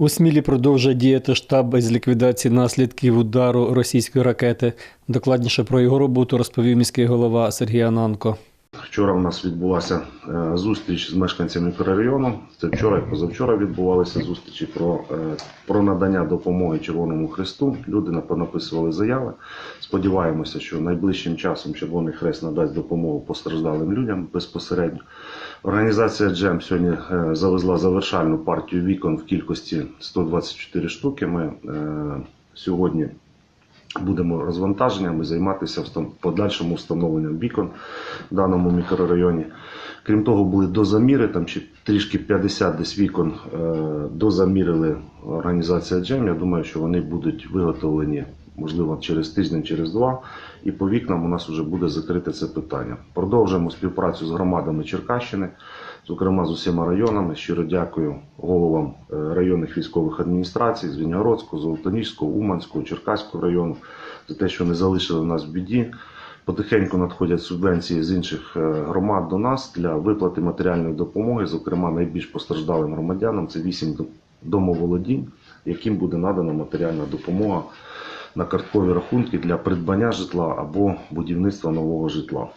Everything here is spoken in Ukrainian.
У Смілі продовжує діяти штаб із ліквідації наслідків удару російської ракети. Докладніше про його роботу розповів міський голова Сергій Ананко. Вчора в нас відбулася е, зустріч з мешканцями мікрорайону. Це вчора і позавчора відбувалися зустрічі про, е, про надання допомоги Червоному Христу. Люди нап- написували заяви. Сподіваємося, що найближчим часом Червоний Хрест надасть допомогу постраждалим людям безпосередньо. Організація Джем сьогодні е, завезла завершальну партію вікон в кількості 124 штуки. Ми сьогодні будемо розвантаженнями займатися встан- подальшим встановленням вікон в даному мікрорайоні. Крім того, були дозаміри, там ще трішки 50 десь вікон е, дозамірили організація Джем. Я думаю, що вони будуть виготовлені, можливо, через тиждень, через два. І по вікнам у нас вже буде закрите це питання. Продовжуємо співпрацю з громадами Черкащини, зокрема з усіма районами. Щиро дякую головам е, районних військових адміністрацій з Вінігородського, Золотоніжського, Уманського, Черкаського району за те, що не залишили нас в біді. Потихеньку надходять субвенції з інших е, громад до нас для виплати матеріальної допомоги, зокрема найбільш постраждалим громадянам. Це 8 домоволодінь, яким буде надана матеріальна допомога на карткові рахунки для придбання житла або будівництва нового житла.